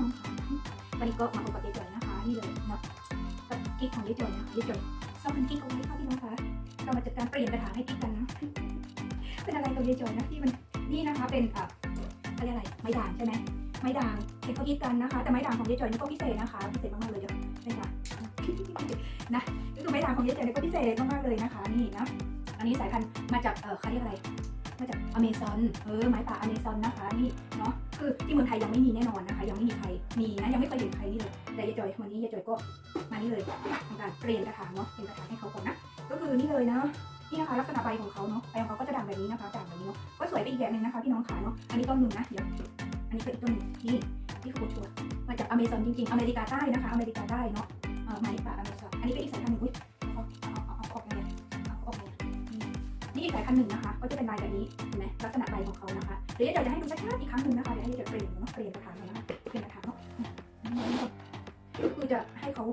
น้องค่ะวันนี้ก็มาพบกับเจ๊จอยนะคะนี่เลยเนาะกับกิ๊กของเจ๊จอยนะคะเจ๊จอยซ่อมพันกิ๊กเอาไว้ค่ะพี่น้องค่ะเรามาจัดการเปลี่ยนกระถางให้กิ๊กกันนะเป็นอะไรกับเจ๊จอยนะที่มันนี่นะคะเป็นเอ่อเขาเรียกอะไรไม้ด่างใช่ไหมไม้ด่างเห็นเขาคิดกันนะคะ แต่ไม้ด่างของเจ๊จอยนี่ก็พิเศษนะคะพิเศษมากๆเลยเดี๋ยวเป็นค่ะนะก็คือไม้ด่างของเจ๊จอยนี่ก็พิเศษมากๆเลยนะคะ นี่นะอันนี้สายพันธุ์มาจากเออเขาเรียกอะไรมาจากอเมซอนเออไม้ป่าอเมซอนนะคะนี่เนาะ คือที่เมืองไทยยังไม่มีแน่นอนนะคะ ยังไม่มีใครมีนะยังไม่เคยเห็นใครนี่เลยแต่ยายจอยวันนี้ยายจอยก็มานี่เลยทำการเปลี่ยนกระถางเนาะเปลี่ยนกระถางให้เขาก่อนนะก็คือนี่เลยนะนี่นะคะลักษณะใบของเขาเนาะใบของเขาก็จะด่างแบบนี้นะคะด่างแบบนี้เนาะก็สวยไปอีกแบบหนึงนะคะพี่น้องขาเนาะอันนี้ต้นหนึ่งนะเดี๋ยวอันนี้คืออีกต้นหนึ่งนี่นี่คือโบชัวมาจากอเมซอนจริงๆอเมริกาใต้นะคะอเมริกาใต้เนาะเออไม้ป่าอเมซอนอันนี้เป็นอีกสายพันธุ์หนึ่ง นี่อีกสายพันธุ์หนึ่งนะคะก็จะเป็นลายแบบนี้เห็นไหมลักษณะใบของเขานะคะเดี๋ยวจะจะให้ดูชัดๆอีกครั้งหนึ่งนะคะเดี๋ยวให้จะเปลี่ยนเนาะเปลี่ยนกระถางเนะเปลี่ยนกระถางเนาะก็คือจะให้เขา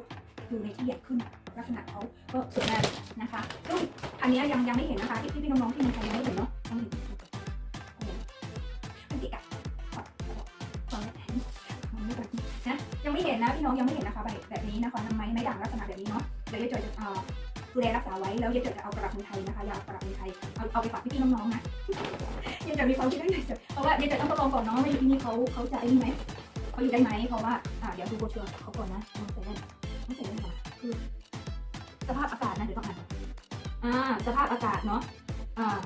อยู่ในที่ใหญ่ขึ้นลักษณะเขาก็สวยงามนะคะซึ่งอันนี้ยังยังไม่เห็นนะคะที่พี่น้องๆที่มืองไทยยังไม่เห็นเนาะยังไม่เห็นมันติดอะขอขอมันไม่แบบนะยังไม่เห็นนะพี่น้องยังไม่เห็นนะคะแบบแบบนี้นะคะทำไมไม่ด่างลักษณะแบบนี้เนาะเดี๋ยวยายจอยจะเอ่อ ดูแลรักษาไว้แล้วยายจอยจะเอากลับเมืองไทยนะคะอยาเอากลับเมืองไทยเอาเอาไปฝากพี่ๆน้องๆนะยายจอยมีความคิดได้เลยเพราะว่ายายจอยต้องประกอบก่อนเนาะไม่รู้ที่นี่เขาเขาจะไอ้ไหมเขาอยู่ได้ไหมเพราะว่าอ่าเดี๋ยวดูโบชัวร์เขาก่อนนะต้องใส่แว่นต้องใส่แว่นก่อนคือสภาพอากาศนะเดี๋ยวต้องอ่านอ่าสภาพอากาศเนาะ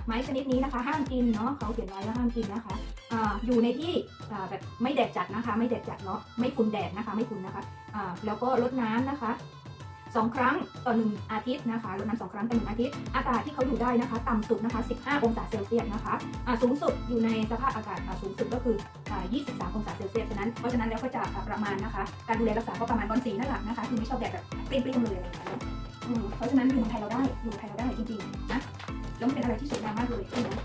ไม้ชนิดนี้นะคะ ห้ามกินเนาะเขาเขียนไว้ว่าห้ามกินนะคะออยู่ในที่แบบไม่แดดจัดนะคะ ไม่แดดจัดเนาะไม่ฝุ่นแดดนะคะ ไม่ฝุ่นนะคะแล้วก็ลดน้ำนะคะ สองครั้งต่อหนึ่งอาทิตย์นะคะลดน้ำสองครั้งต่อหนึ่งอาทิตย์ อากาศที่เขาอยู่ได้นะคะ ต่ำสุดนะคะ 15 องศาเซลเซียสนะคะอ่าสูงสุดอยู่ในสภาพอากาศอ่าสูงสุดก็คืออ่า23 องศาเซลเซียสฉะนั้นเพราะฉะนั้นแล้วก็จะประมาณนะคะ การดูแลรักษาก็ประมาณบอลสีนั่นแหละนะคะคือไม่ชอบแดดแบบเปรี้ยงๆเลยอะไรอย่างเงี้ยเพราะฉะนั้นอยู่เมืองไทยเราได้อยู่เมืองไทยเราได้จริงๆนะแล้วมันเป็นอะไรที่สวยงามมากเลยที่นะ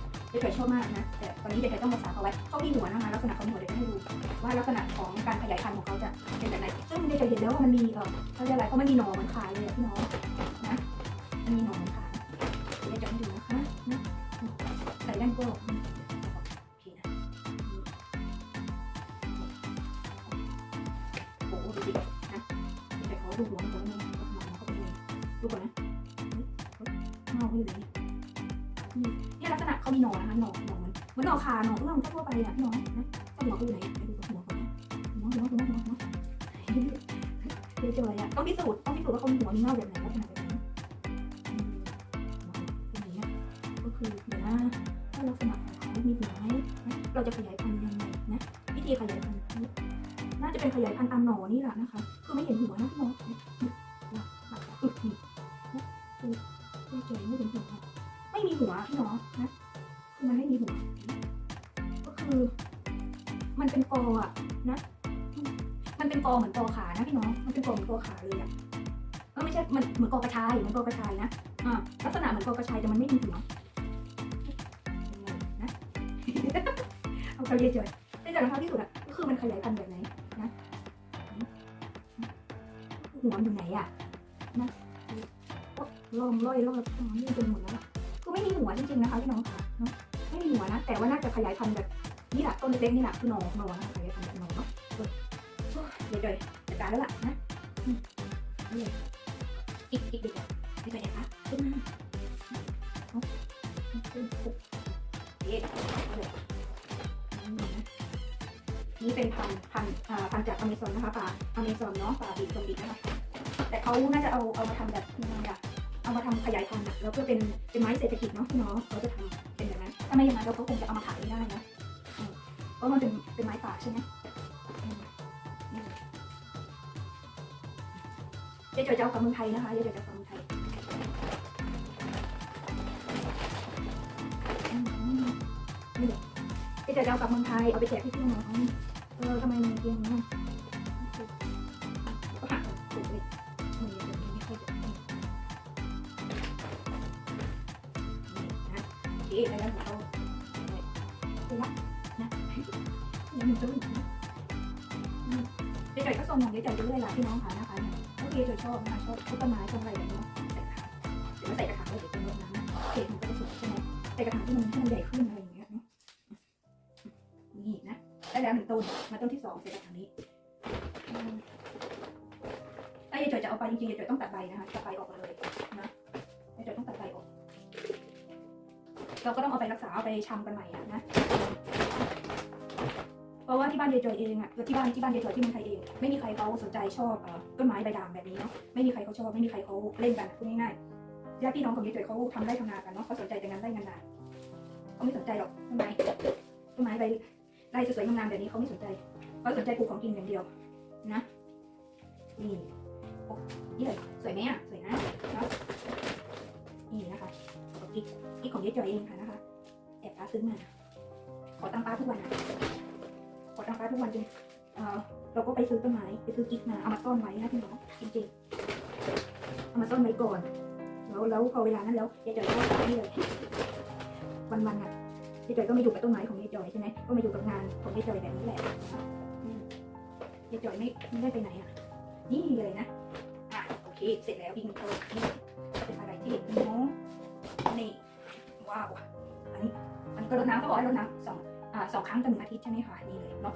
เด็กๆชอบมากนะ แต่ตอนนี้เด็กๆต้องรักษาเขาไว้เขามีหัวนะคะลักษณะเขามีหัวเด็กให้ดูว่าลักษณะของการขยายพันธุ์ของเขาจะเป็นแบบไหน ซึ่งเด็กๆเห็นแล้วว่ามันมีเออเขาเรียกอะไรเพราะมันมีหนอเหมือนขายเลยพี่น้องนะมันมีหนอมือนขายเดี๋ยวจะให้ดูนะคะนะใส่แว่นก็อืมโอเคนโอ้โหดูดินะเด็กๆขอดูหัวมันก่อนนะว่าหนเขาเป็นยังไงดูก่อนนะเฮ้ยเฮ้ยเงาเขาอยู่ไหน นอนะคะหนอหนอมันเหมือนหนอขาหนอเอื้อมทั่วไปอะพี่น้องนะเจ้าหนอเขาอยู่ไหนไปดูหัวก่อนนะหัวหัวหัวหัวหัวเฉยๆอะต้องพิสูจน์ต้องพิสูจน์ว่าเขามีหัวมีเงาแบบไหนลักษณะแบบไหนอืมหัวเป็นอย่างเงี้ยก็คือเดี๋ยวนะถ้าลักษณะของเขามีหัวไหมนะเราจะขยายพันธุ์ยังไงนะวิธีขยายพันธุ์น่าจะเป็นขยายพันธุ์ตามหนอนี่แหละนะคะ คือไม่เห็นหัวนะพี่น้อง กอเหมือนกอขานะพี่น้อง มันเป็นกอเหมือนกอขาเลยอะเออไม่ใช่ มันเหมือนกอกระชายเหมือนกอกระชายนะ อ่า ลักษณะเหมือนกอกระชายแต่มันไม่มีหัวยังไงนะ เอาเขาเยอะๆแต่จากราคาที่สุดอะก็คือมันขยายพันธุ์แบบไหนนะ หัวมันอยู่ไหนอะ นะลอมล่อยรอดอ๋อนี่เป็นหมดแล้วอะคือไม่มีหัวจริงๆนะคะพี่น้องค่ะไม่มีหัวนะ แต่ว่าน่าจะขยายพันธุ์แบบนี่แหละต้นเล็กๆนี่แหละคือหนอหนอนะขยายพันธุ์แบบ เนาะเดี๋ยวเลยจัดการแล้วล่ะนะนี่อีกอีกเดี๋ยวไม่ไปไหนคะขึ้นมาเอาขึ้นปุ๊บเยนี่นะนี่เป็นพันพันอ่าพันจากอเมซอนนะคะป่าอเมซอนเนาะป่าบีบซอมบีนะคะแต่เขาน่าจะเอาเอามาทำแบบยังไงอะเอามาทำขยายพันธุ์แล้วเพื่อเป็นเป็นไม้เศรษฐกิจเนาะพี่น้องเขาจะทำเป็นแบบนั้นถ้าไม่อย่างนั้นเราก็คงจะเอามาขายไม่ได้นะเพราะมันเป็นเป็นไม้ป่าใช่ไหม เดี๋ยจะเอากับเมืองไทยนะคะเดี๋ยจะเอากับเมืองไทยนี่เดี๋ยจะเอากับเมืองไทยเอาไปแจกพี่ๆน้องเออทำไมมันเพียงนี้ก็หักถูกเลยมือเดี๋ยวนี้ไม่ค่อยจะนี่นะเอ๊ะแล้วเราไปละนะยังตัวอื่นนะเดี๋ยวจะก็ส่งของเดี๋ยวจะเรื่อยล่ะพี่น้องค่ะนะคะเนี่ย โอเคจอยชอบนะคะชอบต้นไม้ต้นอะไรแบบนี้ใส่กระถางหรือว่าใส่กระถางแล้วเดี๋ยวเป็นรดน้ำเค้กมันก็จะสวยใช่ไหมใส่กระถางที่มันให้มันใหญ่ขึ้นอะไรอย่างเงี้ยเนาะนี่นะได้แล้วหนึ่งต้นมาต้นที่สองใส่กระถางนี้ถ้ายายจอยจะเอาไปจริงๆยายจอยต้องตัดใบนะคะตัดใบออกมาเลยนะยายจอยต้องตัดใบออก เราก็ต้องเอาไปรักษาเอาไปชำกันใหม่อะนะ เพราะว่าที่บ้านยายจอยเองอะที่บ้านที่บ้านยายจอยที่เมืองไทยเอง ไม่มีใครเขาสนใจชอบต้นไม้ใบด่างแบบนี้เนาะไม่มีใครเขาชอบไม่มีใครเขาเล่นกันพูดง่ายๆญาติพี่น้องของยายจอยเขาทำได้ทำนากันเนาะเขาสนใจแต่งานได้งานนาเขาไม่สนใจหรอกต้นไม้ต้นไม้ใบใบสวยงามๆแบบนี้เขาไม่สนใจเขาสนใจปลูกของกินอย่างเดียวนะนี่โอ้นี่เลยสวยไหมอะสวยนะเนาะนี่นะคะกิ๊กกิ๊กของยายจอยเองค่ะนะคะแอบป้าซื้อมาขอตังป้าทุกวันนะ ขอตังค์ป้าทุกวันจนเออเราก็ไปซื้อต้นไม้ไปซื้อกิ๊กมาเอามาซ่อนไว้นะพี่น้องจริงๆเอามาซ่อนไว้ก่อนแล้วแล้วพอเวลานั้นแล้วยายจอยก็นี่เลยวันๆอะยายจอยก็มาอยู่กับต้นไม้ของยายจอยใช่ไหมก็มาอยู่กับงานของยายจอยแบบนี้แหละยายจอยไม่ไม่ได้ไปไหนอะ นี่เลยนะอะโอเคเสร็จแล้วบิงโตนี่เป็นอะไรที่เห็นเนาะนี่ว้าวอันนี้อันนี้ก็รดน้ำก็บอกให้รดน้ำสอง สองครั้งต่อหนึ่งอาทิตย์ใช่ไหมคะนี่เลยเนาะ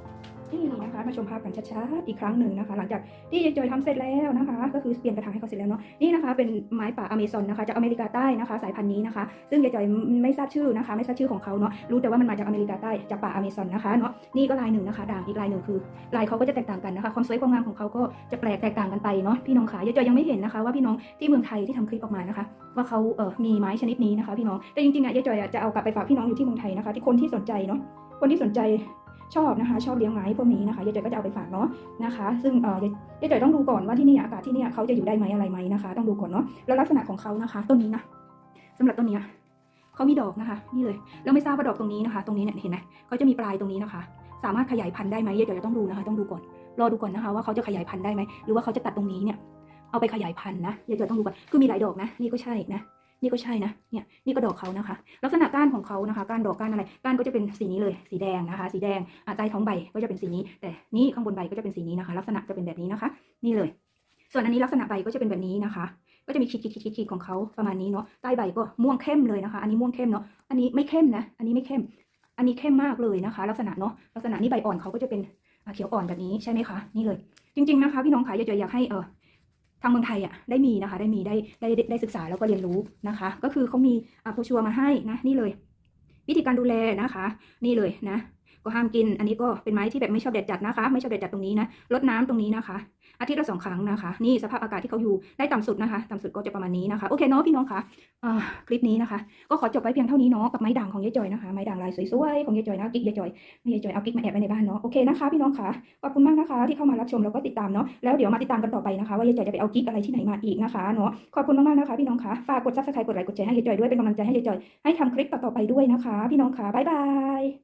นี่นะคะมาชมภาพกันชัดๆอีกครั้งหนึ่งนะคะ หลังจากที่ยายจอยทำเสร็จแล้วนะคะ ก็คือเปลี่ยนกระถางให้เขาเสร็จแล้วเนาะนี่นะคะ เป็นไม้ป่าอเมซอนนะคะจากอเมริกาใต้นะคะ สายพันธุ์นี้นะคะ ซึ่งยายจอยไม่ทราบชื่อนะคะ ไม่ทราบชื่อของเขาเนาะรู้แต่ว่ามันมาจากอเมริกาใต้จากป่าอเมซอนนะคะเนาะนี่ก็ลายหนึ่งนะคะ ด่างอีกลายหนึ่งคือลายเขาก็จะแตกต่างกันนะคะ ความสวยความงามของเขาก็จะแปลกแตกต่างกันไปเนาะพี่น้องขายายจอยยังไม่เห็นนะคะว่าพี่น้องที่เมืองไทยที่ทำคลิปออกมานะคะ ว่าเขาเออมีไม้ชนิดนี้นะคะ พี่น้องแต่จริงๆอะยายจอยจะเอากลับไปฝากพี่น้องอยู่ที่เมืองไทยนะคะ ที่คนที่สนใจเนาะคนที่สนใจ ชอบนะคะ ชอบเลี้ยงไม้พวกนี้นะคะยายจอยก็จะเอาไปฝากเนาะนะคะ ซึ่งเออยายยจอยต้องดูก่อนว่าที่นี่อากาศที่นี่เขาจะอยู่ได้ไหมอะไรไหมนะคะ ต้องดูก่อนเนาะแล้วลักษณะของเขานะคะต้นนี้นะสำหรับต้นนี้เขามีดอกนะคะ นี่เลยแล้วไม่ทราบว่าดอกตรงนี้นะคะ ตรงนี้เนี่ยเห็นไหมเขาจะมีปลายตรงนี้นะคะ สามารถขยายพันธุ์ได้ไหมยายจอยจะต้องดูนะคะ ต้องดูก่อนรอดูก่อนนะคะว่าเขาจะขยายพันธุ์ได้ไหมหรือว่าเขาจะตัดตรงนี้เนี่ยเอาไปขยายพันธุ์นะยายจอยต้องดูก่อนคือมีหลายดอกนะนี่ก็ใช่นะ นี่ก็ใช่นะ เนี่ย นี่ก็ดอกเขานะคะ ลักษณะก้านของเขานะคะ ก้านดอกก้านอะไร ก้านก็จะเป็นสีนี้เลย สีแดงนะคะ สีแดงใต้ท้องใบก็จะเป็นสีนี้ แต่นี่ข้างบนใบก็จะเป็นสีนี้นะคะ ลักษณะจะเป็นแบบนี้นะคะ นี่เลย ส่วนอันนี้ลักษณะใบก็จะเป็นแบบนี้นะคะ ก็จะมีขีดขีดขีดขีดของเขาประมาณนี้เนาะ ใต้ใบก็ม่วงเข้มเลยนะคะ อันนี้ม่วงเข้มเนาะ อันนี้ไม่เข้มนะ อันนี้ไม่เข้ม อันนี้เข้มมากเลยนะคะ ลักษณะเนาะ ลักษณะนี้ใบอ่อนเขาก็จะเป็นเขียวอ่อนแบบนี้ใช่ไหมคะ นี่เลย จริง ๆนะคะ พี่น้องขายอยากจะอยากให้เออ ทางเมืองไทยอะได้มีนะคะ ได้มีได้ได้ได้ศึกษาแล้วก็เรียนรู้นะคะ ก็คือเขามีอ่าโพชัวมาให้นะนี่เลย วิธีการดูแลนะคะ นี่เลยนะ ก็ห้ามกิน อันนี้ก็เป็นไม้ที่แบบไม่ชอบแดดจัดนะคะ ไม่ชอบแดดจัดตรงนี้นะลดน้ำตรงนี้นะคะ อาทิตย์ละสองครั้งนะคะ นี่สภาพอากาศที่เขาอยู่ได้ต่ำสุดนะคะ ต่ำสุดก็จะประมาณนี้นะคะ โอเคเนาะพี่น้องคะอ่าคลิปนี้นะคะ ก็ขอจบไว้เพียงเท่านี้เนาะกับไม้ด่างของยายจอยนะคะ ไม้ด่างลายสวยๆของยายจอยนะกิ๊กยายจอยยายจอยเอากิ๊กมาแอบไว้ในบ้านเนาะ โอเคนะคะ พี่น้องคะขอบคุณมากนะคะ ที่เข้ามารับชมแล้วก็ติดตามเนาะ แล้วเดี๋ยวมาติดตามกันต่อไปนะคะ ว่ายายจอยจะไปเอากิ๊กอะไรที่ไหนมาอีกนะคะเนาะ ขอบคุณมากๆนะคะ พี่น้องคะฝากกดซับสไครต์กดไลค์กดแชร์ให้ยายจอยด้วยเป็นกำลังใจให้ยายจอยให้ทำคลิปต่อๆไปด้วยนะคะ พี่น้องคะบ๊ายบาย